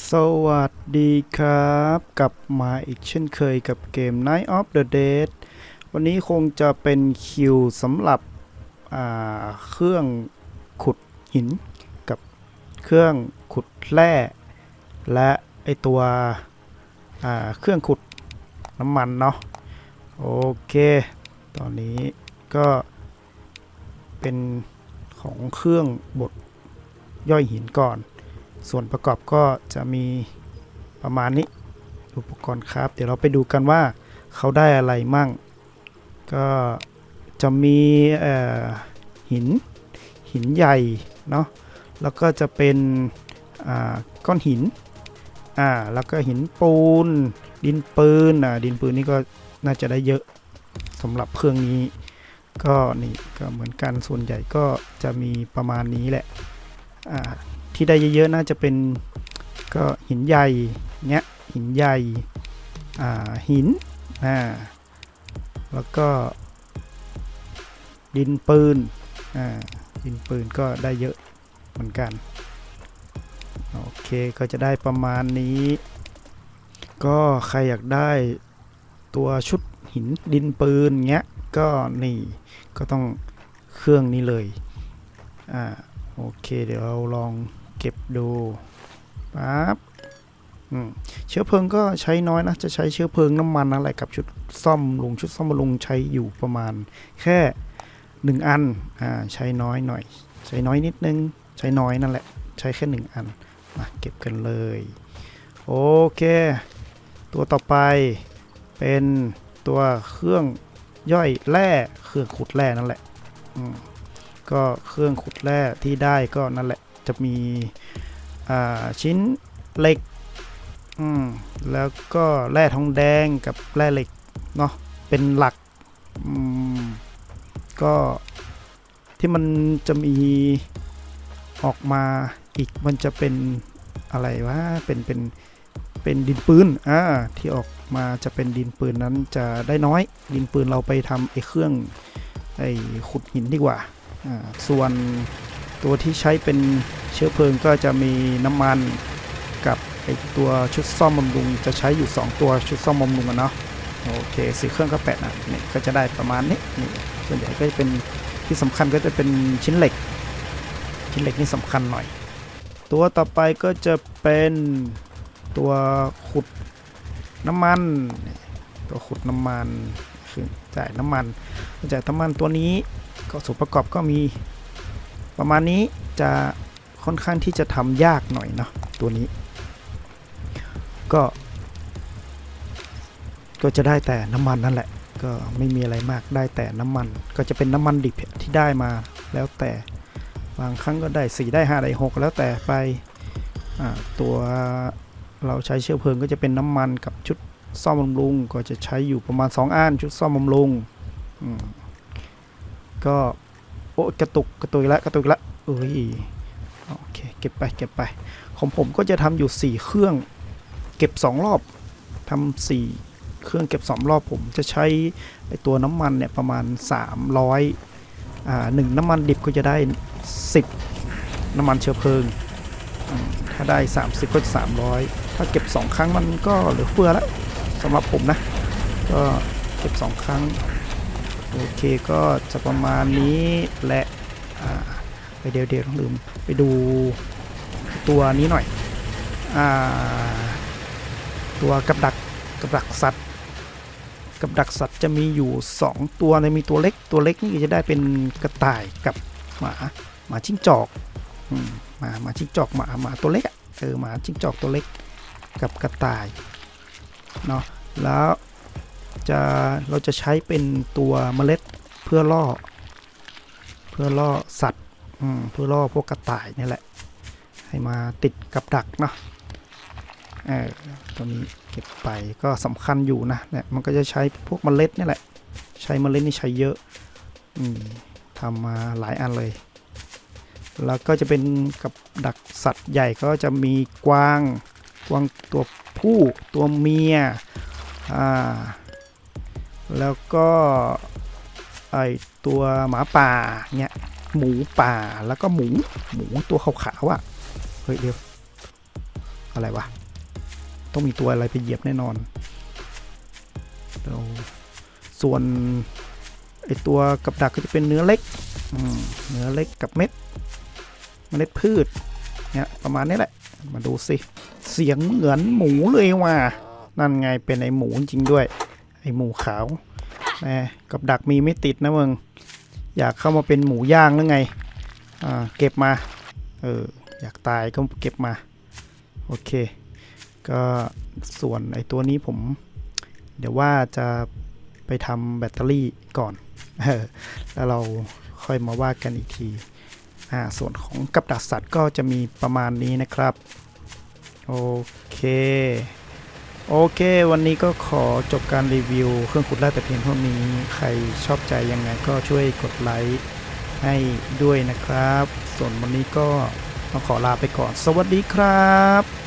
สวัสดีครับ กลับมาอีกเช่นเคยกับเกม Night of the Dead วันนี้คงจะเป็นคิวสำหรับเครื่องขุดหิน กับเครื่องขุดแร่และไอตัวเครื่องขุดน้ำมันเนาะโอเค ตอนนี้ก็เป็นของเครื่องบดย่อยหินก่อน ส่วนประกอบก็จะมีประมาณนี้อุปกรณ์ครับ เดี๋ยวเราไปดูกันว่าเขาได้อะไรมั่ง ก็จะมีหินหินใหญ่เนาะแล้วก็จะเป็นก้อนหินอ่าแล้วก็หินปูน ดินปืนอ่าดินปืนนี่ก็น่าจะได้เยอะสำหรับเครื่องนี้ ก็นี่ก็เหมือนกันส่วนใหญ่ก็จะมีประมาณนี้แหละอ่า ที่ได้เยอะๆน่าจะเป็นก็หินใหญ่เนี้ยหินใหญ่หินอ่าแล้วก็ ดินปืนอ่าดินปืนก็ได้เยอะเหมือนกันโอเคก็จะได้ประมาณนี้ ก็ใครอยากได้ตัวชุดหินดินปืนเงี้ยก็นี่ก็ต้องเครื่องนี้เลยอ่าโอเคเดี๋ยวเราลอง เก็บดูปั๊บเชื้อเพลิงก็ใช้น้อยนะ จะใช้เชื้อเพลิงน้ำมันอะไรกับชุดซ่อมลุงชุดซ่อมบำรุงใช้อยู่ประมาณ แค่หนึ่งอันอ่าใช้น้อยหน่อย ใช้น้อยนิดนึง ใช้น้อยนั่นแหละ ใช้แค่หนึ่งอันมาเก็บกันเลย โอเค ตัวต่อไปเป็นตัวเครื่องย่อยแร่เครื่องขุดแร่นั่นแหละก็เครื่องขุดแร่ที่ได้ก็นั่นแหละ จะมีชิ้นเหล็กแล้วก็แร่ทองแดงกับแร่เหล็กเนาะเป็นหลักก็ที่มันจะมีออกมาอีกมันจะเป็นอะไรวะเป็นเป็นเป็นดินปืนอ่าที่ออกมาจะเป็นดินปืนนั้นจะได้น้อย ดินปืนเราไปทำไอ้เครื่องไอ้ขุดหินดีกว่าอ่าส่วน ตัวที่ใช้เป็นเชื้อเพลิงก็จะมีน้ำมันกับไอตัวชุดซ่อมบำรุงจะใช้อยู่ 2 ตัวชุดซ่อมบำรุงอะเนาะโอเคสีเครื่องก็แปดนะนี่ก็จะได้ประมาณนี้นี่ส่วนใหญ่ก็จะเป็นที่สำคัญก็จะเป็นชิ้นเหล็ก ชิ้นเหล็กนี่สำคัญหน่อย ตัวต่อไปก็จะเป็นตัวขุดน้ำมัน ตัวขุดน้ำมันคือจ่ายน้ำมันจ่ายน้ำมันตัวนี้ก็ส่วนประกอบก็มี ประมาณนี้จะค่อนข้างที่จะทำยากหน่อยเนาะตัวนี้ ก็ ก็จะได้แต่น้ำมันนั่นแหละ ก็ไม่มีอะไรมากได้แต่น้ำมัน ก็จะเป็นน้ำมันดิบที่ได้มาแล้วแต่บางครั้งก็ได้ 4 ได้ 5 ได้ 6 แล้วแต่ไปตัวเราใช้เชื้อเพลิงก็จะเป็นน้ำมันกับชุดซ่อมบำรุงก็จะใช้อยู่ประมาณ 2 อันชุดซ่อมบำรุงก็ โอ้กระตุกกระตุกแล้วกระตุกแล้วเอ้ยโอเคเก็บไปเก็บไป ของผมก็จะทำอยู่ 4 เครื่องเก็บ 2 รอบทำสี่เครื่องเก็บ 2 รอบผมจะใช้ไอตัวน้ำมันเนี่ยประมาณ 300อ่าหนึ่งน้ำมันดิบก็จะได้ 10 น้ำมันเชื้อเพลิง ถ้าได้ 30 ก็จะ300 ถ้าเก็บ 2 ครั้งมันก็เหลือเฟือแล้วสำหรับผมนะ ก็เก็บ 2 ครั้ง โอเคก็จะประมาณนี้และไปเดี๋ยวเดี๋ยวต้องลืมไปดูตัวนี้หน่อยอ่าตัวกับดักกับดักสัตว์ กับดักสัตว์จะมีอยู่ 2 ตัวในมีตัวเล็กตัวเล็กนี่จะได้เป็นกระต่ายกับหมาหมาจิ้งจอกหมาหมาจิ้งจอกหมาหมาตัวเล็กอะเออหมาจิ้งจอกตัวเล็กกับกระต่ายเนาะแล้ว จะเราจะใช้เป็นตัวเมล็ดเพื่อล่อ เพื่อล่อสัตว์เพื่อล่อพวกกระต่ายนี่แหละ ให้มาติดกับดักเนาะเออตัวนี้เก็บไปก็สำคัญอยู่นะเนี่ยมันก็จะใช้พวกเมล็ดนี่แหละ ใช้เมล็ดนี่ใช้เยอะอืมทำมาหลายอันเลย แล้วก็จะเป็นกับดักสัตว์ใหญ่ก็จะมีกวาง กวางตัวผู้ตัวเมียอ่า แล้วก็ไอตัวหมาป่าเนี่ยหมูป่าแล้วก็หมูหมูตัวขาวๆอะ่ะเฮ้ยเดี๋ยวอะไรวะต้องมีตัวอะไรไปเหยียบแน่นอนเราส่วนไอตัวกับดักก็จะเป็นเนื้อเล็กเนื้อเล็กกับเม็ดเมล็ดพืชเนี่ยประมาณนี้แหละ มาดูสิ เสียงเหมือนหมูเลยว่ะนั่นไงเป็นไอหมูจริงด้วย ไอหมูขาวแหมกับดักมีไม่ติดนะมึง อยากเข้ามาเป็นหมูย่างหรือไง อ่า เก็บมา เออ อยากตายก็เก็บมา โอเค ก็ส่วนไอตัวนี้ผม เดี๋ยวว่าจะไปทำแบตเตอรี่ก่อนออแล้วเราค่อยมาว่ากันอีกทีอ่าส่วนของกับดักสัตว์ก็จะมีประมาณนี้นะครับ โอเค โอเค วันนี้ก็ขอจบการรีวิว เครื่องขุดแร่แต่เพียงเท่านี้ ใครชอบใจยังไงก็ช่วยกดไลค์ให้ด้วยนะครับ ส่วนวันนี้ก็ต้องขอลาไปก่อน สวัสดีครับ